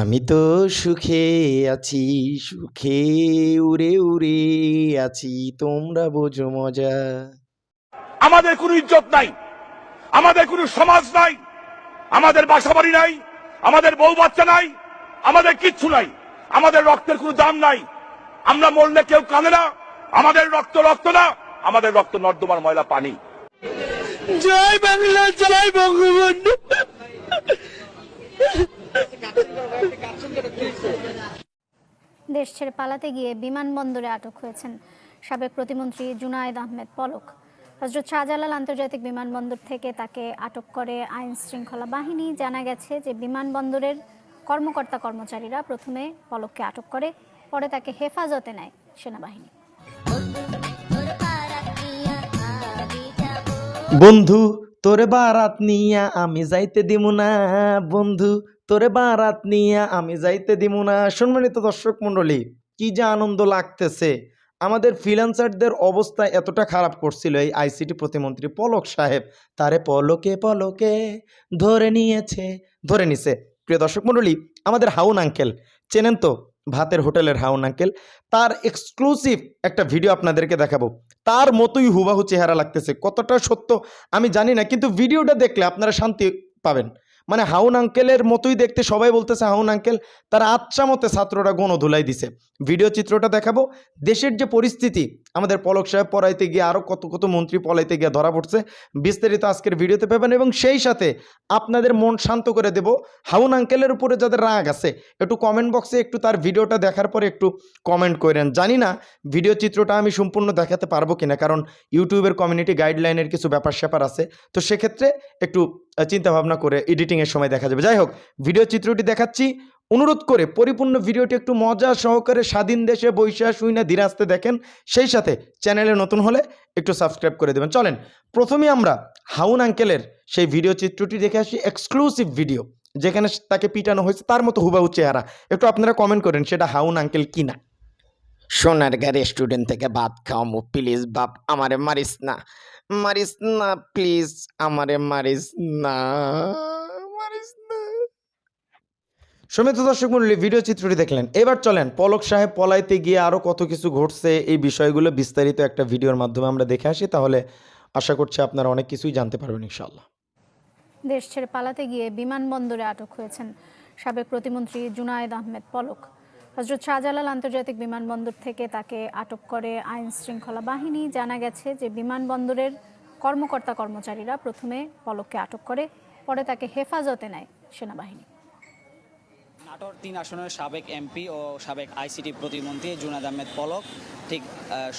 আমি তো সুখে আছি সুখে উড়ে উড়ে আছি তোমরা বোঝো মজা। আমাদের কোনো ইজ্জত নাই আমাদের কোনো সমাজ নাই আমাদের বাসাবাড়ি নাই আমাদের বউ বাচ্চা নাই আমাদের কিচ্ছু নাই আমাদের রক্তের কোনো দাম নাই। আমরা মরলে কেউ কাঁদে না আমাদের রক্ত রক্ত না আমাদের রক্ত নর্দমার ময়লা পানি। জয় বাংলা জয় বঙ্গবন্ধু। দেশ ছেড়ে পালাতে গিয়ে বিমানবন্দরে আটক হয়েছেন সাবেক প্রতিমন্ত্রী জুনায়েদ আহমেদ পলক। হজরত শাহজালাল আন্তর্জাতিক বিমানবন্দর থেকে তাকে আটক করে আইন শৃঙ্খলা বাহিনী জানা গেছে যে বিমানবন্দরের কর্মকর্তা কর্মচারীরা প্রথমে পলককে আটক করে, পরে তাকে হেফাজতে নেয় সেনাবাহিনী। বন্ধু, তোরে বারাত নিয়া আমি যাইতে দিমু না, বন্ধু। তোরে বারাত নিয়া আমি যাইতে দিমু না। সম্মানিত দর্শক মণ্ডলী, কি যে আনন্দ লাগতেছে। আমাদের ফ্রিল্যান্সারদের অবস্থা এতটা খারাপ করছিল এই আইসিটি প্রতিমন্ত্রী পলক সাহেব। তারে পলকে পলকে ধরে নিয়েছে, ধরে নিছে। প্রিয় দর্শক মণ্ডলী, আমাদের হাউন আঙ্কেল, চেনেন তো, ভাতের হোটেলের হাউন আঙ্কেল, তার এক্সক্লুসিভ একটা ভিডিও আপনাদেরকে দেখাবো। তার মতোই হুবাহু চেহারা লাগতেছে। কতটা সত্য আমি জানি না, কিন্তু ভিডিওটা দেখলে আপনারা শান্তি পাবেন। মানে হাউন আঙ্কেলের মতোই দেখতে সবাই বলতেছে হাউন আঙ্কেল, তার আচ্ছা মতে ছাত্ররা গণধুলাই দিছে। ভিডিও চিত্রটা দেখাবো। দেশের যে পরিস্থিতি, আমাদের পলক সাহেব পড়াইতে গিয়ে আরও কত কত মন্ত্রী পলাইতে গিয়ে ধরা পড়ছে, বিস্তারিত আজকের ভিডিওতে পাবেন এবং সেই সাথে আপনাদের মন শান্ত করে দেব। হাউন আঙ্কেলের উপরে যাদের রাগ আছে, একটু কমেন্ট বক্সে একটু তার ভিডিওটা দেখার পরে একটু কমেন্ট করেন। জানি না ভিডিও চিত্রটা আমি সম্পূর্ণ দেখাতে পারব কিনা, কারণ ইউটিউবের কমিউনিটি গাইডলাইনের কিছু ব্যাপার স্যাপার আছে। তো সেক্ষেত্রে একটু চিন্তা ভাবনা করে এডিটিংয়ের সময় দেখা যাবে। যাই হোক ভিডিও চিত্রটি দেখাচ্ছি। অনুরোধ করে পরিপূর্ণ ভিডিওটি একটু মজা সহকারে স্বাধীন দেশে বৈশা শুইনা ধীরে আসতে দেখেন। সেই সাথে চ্যানেলে নতুন হলে একটু সাবস্ক্রাইব করে দেবেন। চলেন, প্রথমে আমরা হাউন আঙ্কেলের সেই ভিডিও চিত্রটি দেখে আসি। এক্সক্লুসিভ ভিডিও যেখানে তাকে পিটানো হয়েছে। তার মতো হুবাহু চেহারা। একটু আপনারা কমেন্ট করেন সেটা হাউন আঙ্কেল কিনা। সোনারগা রেস্টুরেন্ট থেকে ভাত খাওয়ামো প্লিজ বাপ, আমারে মারিস না। মারিস না প্লিজ। আমারে মারিস না মারিস না। সমিত দর্শক মন্ডলী ভিডিও চিত্রটি দেখলেন। এবার চলেন পলক সাহেব পলাইতে গিয়ে আরও কত কিছু ঘটছে এই বিষয়গুলো বিস্তারিত একটা ভিডিওর মাধ্যমে আমরা দেখে আসি। তাহলে আশা করছি আপনারা অনেক কিছুই জানতে পারবেন ইনশাল্লাহ দেশ ছেড়ে পালাতে গিয়ে বিমানবন্দরে আটক হয়েছেন সাবেক প্রতিমন্ত্রী জুনায়েদ আহমেদ পলক। হজরত শাহজালাল আন্তর্জাতিক বিমানবন্দর থেকে তাকে আটক করে আইন শৃঙ্খলা বাহিনী। জানা গেছে যে বিমানবন্দরের কর্মকর্তা কর্মচারীরা প্রথমে পলককে আটক করে, পরে তাকে হেফাজতে নেয় সেনাবাহিনী। নাটোর তিন আসনের সাবেক এমপি ও সাবেক আইসিটি প্রতিমন্ত্রী জুনাদ আহমেদ পলক ঠিক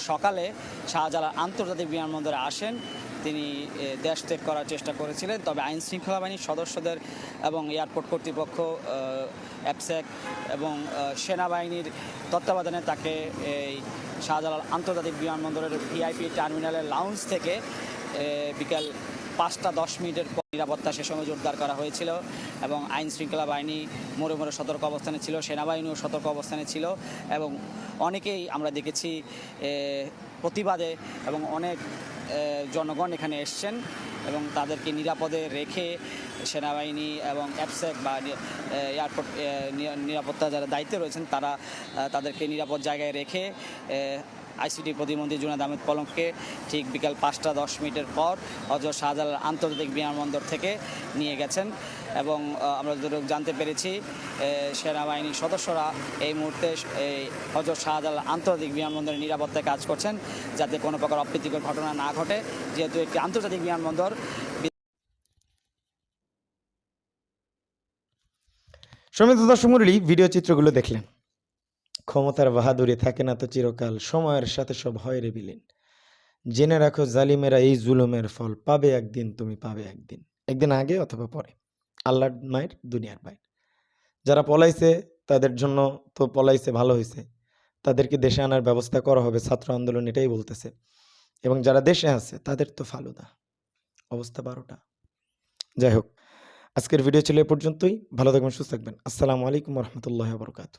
সকালে শাহজালাল আন্তর্জাতিক বিমানবন্দরে আসেন। তিনি দেশ ত্যাগ করার চেষ্টা করেছিলেন। তবে আইন শৃঙ্খলা বাহিনীর সদস্যদের এবং এয়ারপোর্ট কর্তৃপক্ষ অ্যাপসেক এবং সেনাবাহিনীর তত্ত্বাবধানে তাকে এই শাহজালাল আন্তর্জাতিক বিমানবন্দরের ভিআইপি টার্মিনালের লাউঞ্জ থেকে বিকাল পাঁচটা দশ মিনিটের পর নিরাপত্তা সে সময় জোরদার করা হয়েছিল এবং আইন শৃঙ্খলা বাহিনী মোড়ে মোড়ে সতর্ক অবস্থানে ছিল, সেনাবাহিনীও সতর্ক অবস্থানে ছিল এবং অনেকেই আমরা দেখেছি প্রতিবাদে এবং অনেক জনগণ এখানে এসছেন এবং তাদেরকে নিরাপদে রেখে সেনাবাহিনী এবং অ্যাপসেক বা এয়ারপোর্ট নিরাপত্তা যারা দায়িত্বে রয়েছেন তারা তাদেরকে নিরাপদ জায়গায় রেখে আইসিটি প্রতিমন্ত্রী জুনাদ আহমেদ পলমকে ঠিক বিকাল পাঁচটা দশ মিনিটের পর অজর শাহজালাল আন্তর্জাতিক বিমানবন্দর থেকে নিয়ে গেছেন। এবং আমরা যতটুকু জানতে পেরেছি সেনাবাহিনীর সদস্যরা এই মুহূর্তে এই হজরত শাহজালাল আন্তর্জাতিক বিমানবন্দরের নিরাপত্তায় কাজ করছেন, যাতে কোনো প্রকার অপ্রীতিকর ঘটনা না ঘটে। যেহেতু একটি আন্তর্জাতিক বিমানবন্দর সমিত দর্শক মন্ডলী ভিডিও চিত্রগুলো দেখলেন। ক্ষমতার বাহাদুরি থাকে না তো চিরকাল, সময়ের সাথে সব হয় রে বিলীন। জেনে রাখো, জালিমেরা এই জুলুমের ফল পাবে একদিন, তুমি পাবে একদিন। একদিন আগে অথবা পরে। আল্লাহর মায়ের, দুনিয়ার বাইর যারা পলাইছে, তাদের জন্য তো পলাইছে, ভালো হয়েছে তাদেরকে দেশে আনার ব্যবস্থা করা হবে, ছাত্র আন্দোলন এটাই বলতেছে। এবং যারা দেশে আছে, তাদের তো ফালুদা অবস্থা বারোটা। যাই হোক, আজকের ভিডিও ছিল এ পর্যন্তই। ভালো থাকবেন, সুস্থ থাকবেন। আসসালামু আলাইকুম রহমতুল্লাহ বরকাত